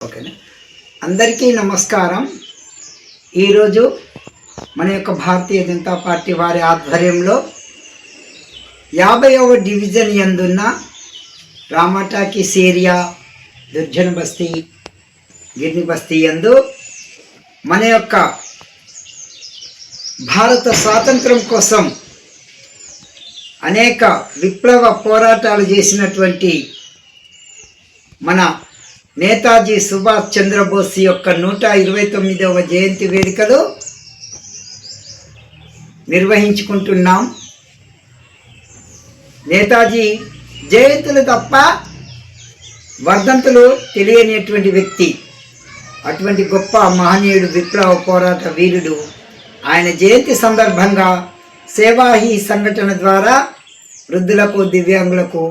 ఓకేనా? అందరికీ నమస్కారం. ఈరోజు మన యొక్క భారతీయ జనతా పార్టీ వారి ఆధ్వర్యంలో యాభైవ డివిజన్ యందున్న రామటాకి సేరియా దుర్జన బస్తీ గిర్ని బస్తీ యందు మన యొక్క భారత స్వాతంత్రం కోసం అనేక విప్లవ పోరాటాలు చేసినటువంటి మన నేతాజీ సుభాష్ చంద్రబోస్ యొక్క నూట ఇరవై తొమ్మిదవ జయంతి వేడుకలు నిర్వహించుకుంటున్నాం. నేతాజీ జయంతులు తప్ప వర్ధంతులు తెలియనిటువంటి వ్యక్తి అటువంటి గొప్ప మహనీయుడు విప్లవ పోరాట వీరుడు ఆయన జయంతి సందర్భంగా సేవాహి సంఘటన ద్వారా వృద్ధులకు దివ్యాంగులకు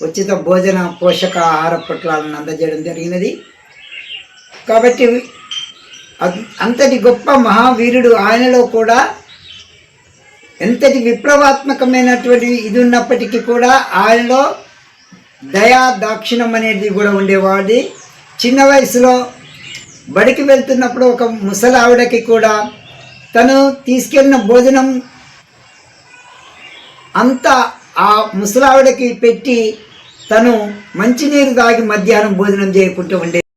ఉచిత భోజన పోషక ఆహార పొట్లాలను అందజేయడం జరిగినది. కాబట్టి అంతటి గొప్ప మహావీరుడు ఆయనలో కూడా ఎంతటి విప్లవాత్మకమైనటువంటి ఇది ఉన్నప్పటికీ కూడా ఆయనలో దయా దాక్షిణం అనేది కూడా ఉండేవాడి చిన్న వయసులో బడికి వెళ్తున్నప్పుడు ఒక ముసలావిడకి కూడా తను తీసుకెళ్ళిన భోజనం అంతా ఆ ముసలావిడకి పెట్టి తను మంచినీరు తాగి మధ్యాహ్నం భోజనం చేయకుంటూ ఉండే